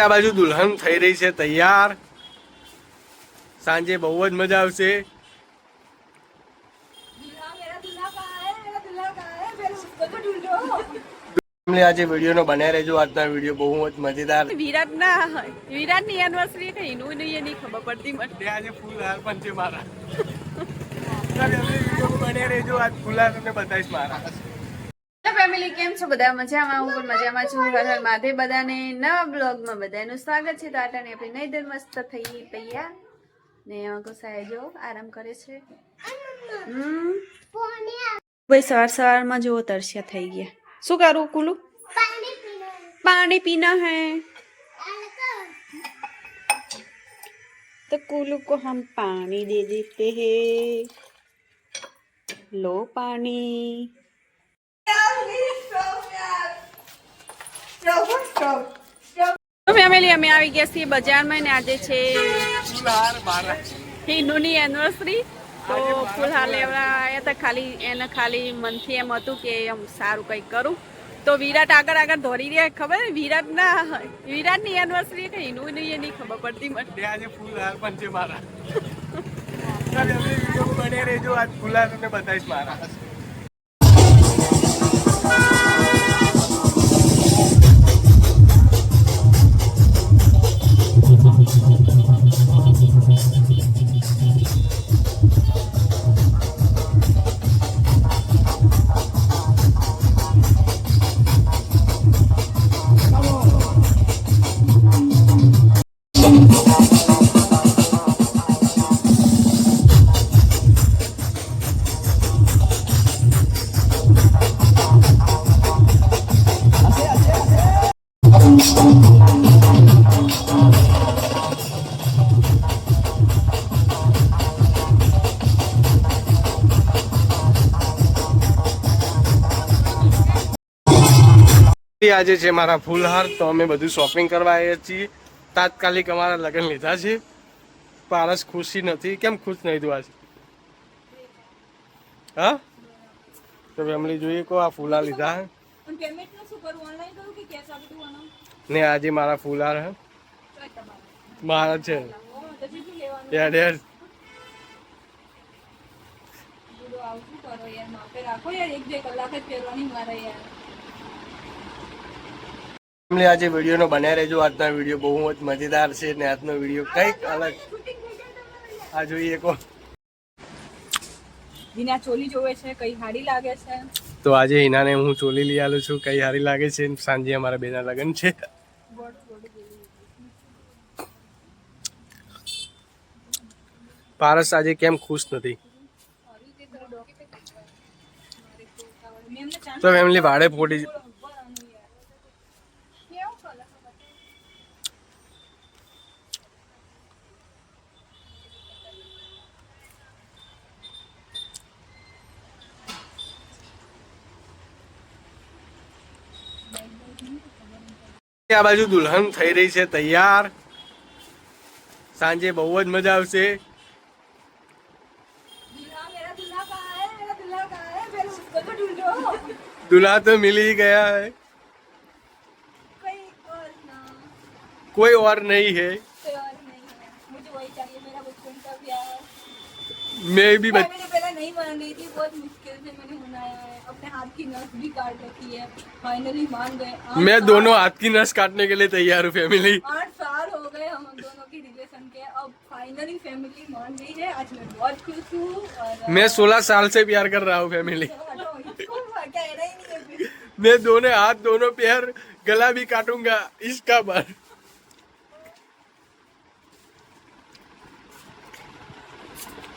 આ બાજુ દુલ્હન થઈ રહી છે તૈયાર. સાંજે બહુ જ મજા આવશે. તમને આજે વિડીયોનો બનાવી રહેજો. આજના વીડિયો બહુ જ મજેદાર. વિરાટ ના વિરાટની એનિવર્સરી કઈ નું નહીં એની ખબર પડતી મને. આજે ફૂલ હાર પણ છે મારા. વીડિયો બનાવી રહેજો. આજ ફૂલ હાર તમને બતાવીશ મારા. ફેમિલી કેમ છો બધા મજામાં હું પણ મજામાં છું હર હર માધે બધાને નવા બ્લોગમાં બધાનું સ્વાગત છે તો આટાને આપણે નહીં દર મસ્ત થઈ તૈયાર ને ગુસાએ જો આરામ કરે છે હમ ભાઈ સવાર સવારમાં જો તરસ્યા થઈ ગયા શું કરું કુલુ પાણી પીના હે तो कुलू को हम पानी दे देते हैं लो पानी ફેમિલી અમે આવી ગયા છીએ બજારમાં ને આજે છે હિન્દુની એનિવર્સરી તો ફૂલહાર લેવા આવ્યા હતા. ખાલી એને ખાલી મનથી એમ હતું કે એમ સારું કંઈક કરું. તો વિરાટ આગળ આગળ ધોરી રહ્યા ખબર? વિરાટ ના વિરાટ વિરાટની એનિવર્સરી કે હિન્દુ નહીં એની ખબર પડતી મને. આજે ફૂલ હાર પણ છે મારા વીડિયો રહેજો આજ ફૂલ તમને બતાવીશ મારા આજે છે મારા ફૂલહાર તો અમે બધું શોપિંગ કરવા આવ્યા છીએ. તાત્કાલિક અમારા લગ્ન લીધા છે. પારસ ખુશી નથી. કેમ ખુશ નહીં તું આજે? હા? તો ફેમિલી જોઈએ કો આ ફૂલા લીધા હે? નું આજે મારા ફૂલહાર હે. મારા છે. યાર યાર. બધું આવું શું કરો યાર. માપે રાખો યાર. એક બે કલાક જ પહેરવાની મારે યાર. ફેમિલી આજે વિડીયોનો બન્યા રહેજો. આજના વીડિયો બહુ જ મજેદાર છે ને આજનો વીડિયો કંઈક અલગ. આ જોઈએ કો વિના ચોલી જોવે છે કઈ હાડી લાગે છે. તો આજે હિનાને હું ચોલી લઈ આલું છું. કઈ સારી લાગે છે? સાંજે અમારા બેના લગ્ન છે. પારસ આજે કેમ ખુશ નથી? તો ફેમિલી ભાડે ફોડી આ બાજુ દુલ્હન થઈ રહી છે તૈયાર સાંજે બહુ જ મજા આવશે દુલ્હા તો મિલી ગયા હે કોઈ ઓર નહીં હે मैं भी बच... मैंने पहले नहीं मान रही थी बहुत मुश्किल से मैंने मनाया है। अपने हाथ की नस भी काट रखी है। फाइनली मान गए। मैं दोनों हाथ की नस काटने के लिए तैयार हूँ फैमिली आठ साल हो गए हम दोनों के रिलेशन के। अब फाइनली फैमिली मान गई है। आज मैं बहुत खुश हूँ मैं सोलह साल से प्यार कर रहा हूँ फैमिली। मैं दोनों हाथ दोनों पैर गला भी काटूँगा इसका बार।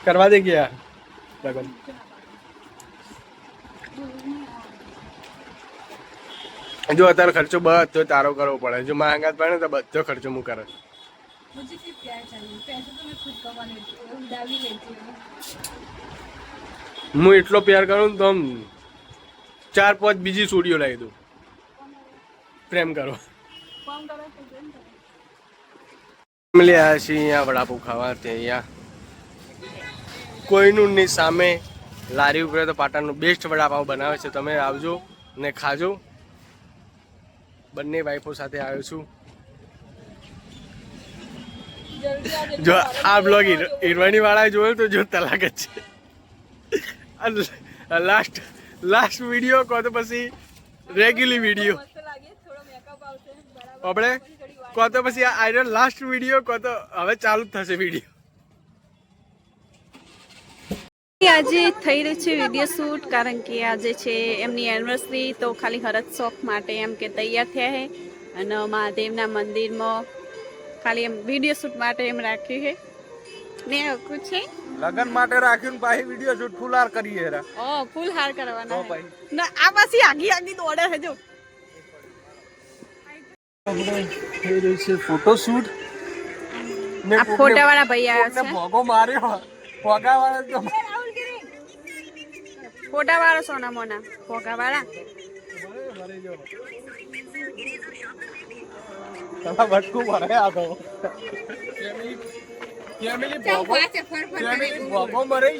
કરવા દે ગયા લગન જો અત્યારે ખર્ચો બધો તારો કરવો પડે જો માંગાત પડે તો બધો ખર્ચો હું કરે હું એટલો પ્યાર કરું તો આમ ચાર પાંચ બીજી સ્ટુડિયો લાવી દઉં પ્રેમ કરો મળ્યા છીએ અહીંયા વડાપું ખાવા ત્યાં કોઈનું નહીં, સામે લારી ઉપર તો પાટણનું બેસ્ટ વડાપાઉં બનાવે છે. તમે આવજો ને ખાજો. બંને વાઈફો સાથે આવ્યો છું. જો આ બ્લોગ હિરોઈની વાળા જોયું તો જો તલાક જ છે. લાસ્ટ લાસ્ટ વીડિયો કહો તો પછી રેગ્યુલર વીડિયો આપણે કહો તો પછી આ આઈડલ લાસ્ટ વીડિયો કહો તો હવે ચાલુ જ થશે વીડિયો આજે થઈ રહ્યું છે વીડિયો શૂટ કારણ કે આજે છે એમની એનિવર્સરી તો ખાલી હરત શોખ માટે એમ કે તૈયાર થયા છે અને મહાદેવના મંદિરમાં ખાલી એમ વીડિયો શૂટ માટે એમ રાખ્યું છે ને હકું છે? લગન માટે રાખ્યું પાછી વીડિયો શૂટ ફુલાર કરીએ રા ઓ ફૂલ હાર કરવાના ભાઈ. ના આ પાછી આગી આગી દોડે છે જો. થઈ રહ્યું છે ફોટોશૂટ આ ફોટા વાળા ભાઈ આવ્યા છે. ભોગો માર્યો. ભોગા વાળા તો ફોટા વાળો સોના મોના. ફોગા વાળા તમારા ભટકું ભરે આ તો. ફેમિલી ફેમિલી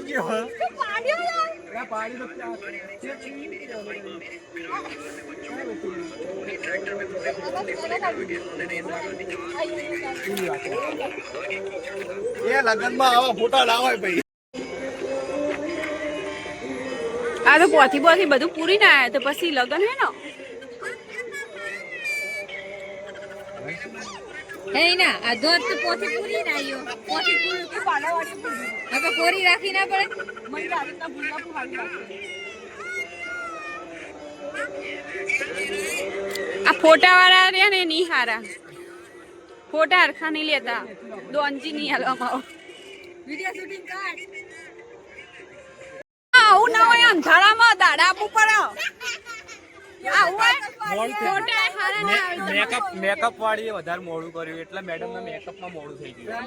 ગયો. તો એ લગનમાં આવા ફોટા લાવાય ભાઈ. આ તો પોથી પોથી બધું પૂરી ના આવ્યા તો પછી લગન હે ને? હે ના આ ધોધ તો પોથી પૂરી ના આવ્યો પોથી પૂરી કે પાડાવાળી પૂરી. હવે કોરી રાખી ના પડે. મને તો આ ભૂલા ફુહારી આ ફોટા વાળા રહ્યા ને નહીં હારા. ફોટા હરખા નહીં લેતા. દોનજી નહીં હાલવામાં આવો. વીડિયો શૂટિંગ કર. આવું ના હોય અંધારામાં દાડા આપવું પડે મેકઅપ મેકઅપ વાળીએ વધારે મોડું કર્યું એટલે મેડમ ને મેકઅપમાં મોડું થઈ ગયું.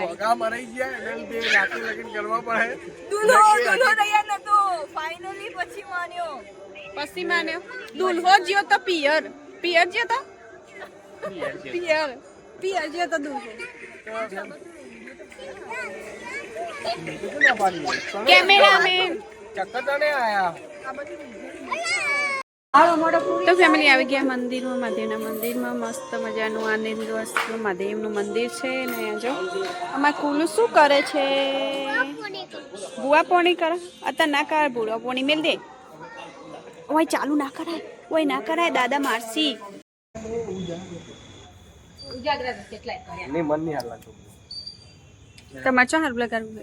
ભોગા મરાઈ ગયા એટલે તે રાતે લગન કરવા પડે. દુલ્હો દુલ્હો તૈયાર નતો. ફાઇનલી પછી માન્યો. પછી માને દુલ્હો જ્યો તો પિયર. પિયર જ્યો તો? પિયર પિયર. જ્યો તો દુલ્હો. તો ફેમિલી આવી ગયા મંદિરમાં મહાદેવના મંદિરમાં, મસ્ત મજાનું આનંદ મહાદેવનું મંદિર છે ને અહીંયા જો. આમાં કુલુ શું કરે છે? બુઆ પોણી કરે? અત્યારે ના કરાય ભૂવા પોણી મેલ દે. ઓય ચાલુ ના કરાય, ઓય ના કરાય, દાદા મારસી. નહીં, મન નહીં હાલવા છું તમારે ચો મંદિર બંધ કરવું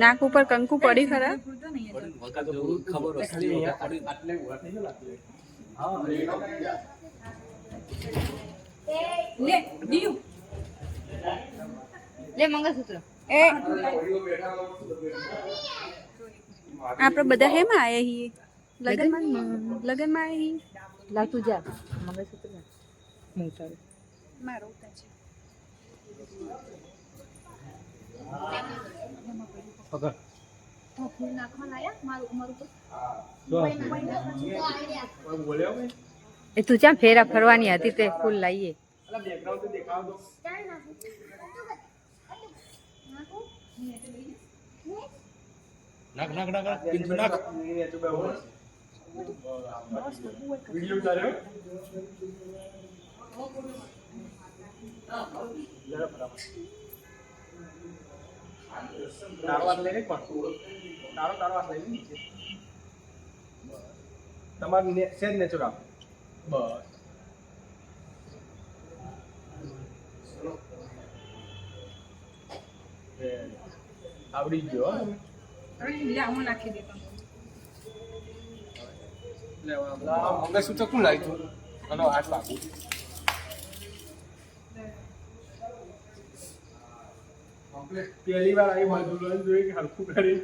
નાક ઉપર કંકુ પડી ખરા. ખબર લે મંગળસૂત્ર. એ. આપણે બધા હેમાં આયા છીએ? લગનમાં? લગનમાં આયા છીએ? લાવ તું જા મંગળસૂત્ર જા. હું ચાલું મારો ઉતાર છે. પકડ. તો ફૂલ નાખવા લાયા? મારું મારું તો. બોલ્યો ભાઈ એ તું ચા ફેરા ફરવાની હતી તે ફૂલ લાવીએ અલા બેકગ્રાઉન્ડ તો દેખાવ દો. નાખ નાખ નાખ પિંજુ નાખ. વિડિયો ઉતાર્યો? તમારું સેજ નેચર આપ બસ. આવડી ગયો હો. તમે. લે હું નાખી દેતો મંગળસૂત્ર કોણ લાવ્યું હતું? આનો હાથ લાગુ પહેલી વાર આવી બાજુ જોઈ કે હલકું કરી.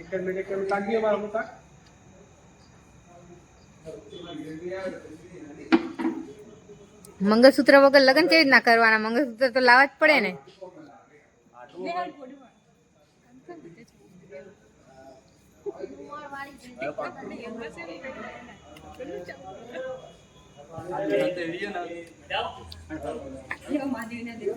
એક જ મિનિટ કેમ તાકીએ મારા મુતા મંગળસૂત્ર વગર લગ્ન કેવી રીતના કરવાના? મંગળસૂત્ર તો લાવવા જ પડે ને. મહાદેવના દેવ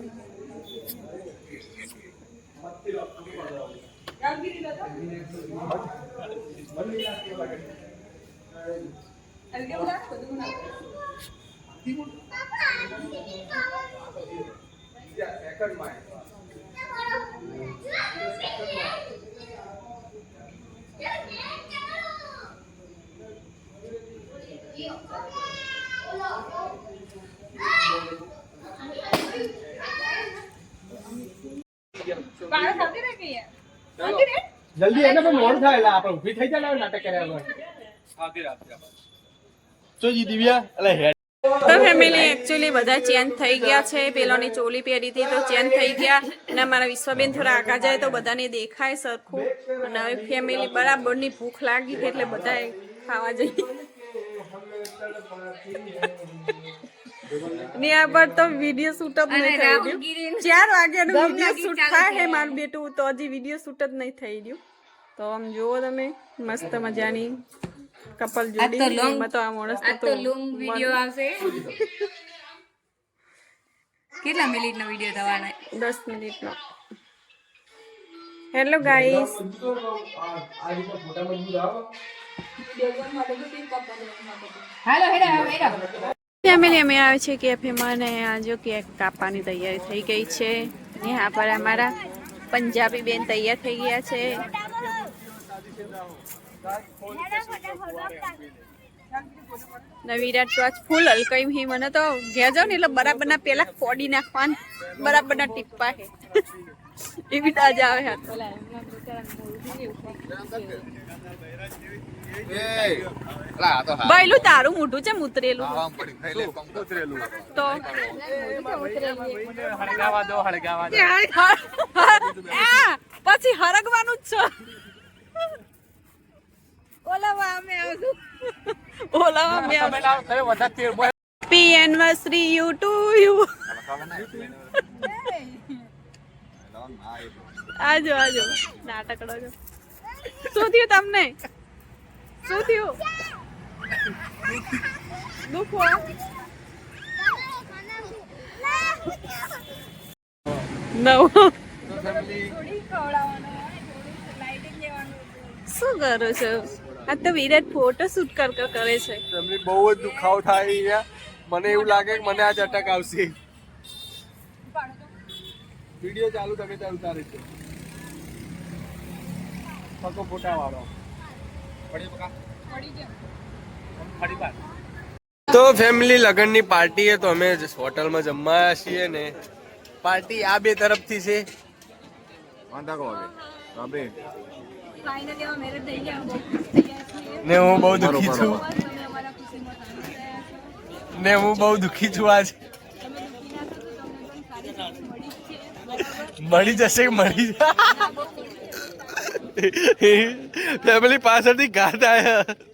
બાળક આવતી રહે કે યાર? ચાલો. જલ્દી એને પણ મોડ થાય. એટલે આપણે ઊભી થઈ જાય નાટક કર્યા વગર. જોજી દિવ્યા એટલે હેડ. તો ફેમિલી એકચ્યુઅલી બધા ચેન્જ થઈ ગયા છે. પેલોની ચોલી પહેરી હતી તો ચેન્જ થઈ ગયા. અને અમારા વિશ્વબેન થોડા આગા જાય તો બધાને દેખાય સરખું અને હવે ફેમિલી બરાબરની ભૂખ લાગી એટલે બધાએ ખાવા જઈએ. ને આ પર તો વીડિયો શૂટ જ નહીં થઈ રહ્યું ચાર વાગ્યાનું વીડિયો શૂટ થાય છે મારું બેટું તો હજી વીડિયો શૂટ જ નહીં થઈ રહ્યું. તો આમ જુઓ તમે મસ્ત મજાની કપલ જોડી. એમાં તો આ માણસ તો વીડિયો આવશે. કેટલા મિનિટનો વીડિયો થવાનો? દસ મિનિટનો. હેલો ગાઈસ હાલો હેડા હેડા. ફેમિલી અમે આવે છે કેફેમાં અને આ જો કેક કાપવાની તૈયારી થઈ ગઈ છે. यहाँ પર અમારા પંજાબી બેન તૈયાર થઈ ગયા છે. વિરાટ તો આજ ફૂલ હલકાઈ હી. મને તો ઘેર જાઉં ને એટલે બરાબર ના પેલા ફોડી નાખવાન બરાબર ના ટીપ્પા હે. એવી તાજા આવે હાથ ભાઈલું તારું મોઢું છે મુતરેલું. તો પછી હરગવાનું જ છે. ઓલાવા અમે આવશું ઓલાવા અમે boy happy anniversary you to you આજો આજો. નાટકડો જો શું થયું તમને? શું થયું? દુખો? નવ. શું કરો છો? આ તો વિરાટ ફોટો શૂટ કર કરે છે. તમને બહુ જ દુખાવો થાય મને એવું લાગે કે મને આજ અટક આવશે. વીડિયો ચાલુ તમે ત્યાં ઉતારે છે. ફકો ફોટા વાળો. તો ફેમિલી લગ્નની પાર્ટી તો અમે જ હોટલમાં જમવા છીએ ને. પાર્ટી આ બે તરફથી છે. ને હું બહુ દુઃખી છો. ને હું બહુ દુઃખી છું આજ. મળી જશે મળી મળી ફેમિલી પાછળથી ગાતા આવ્યા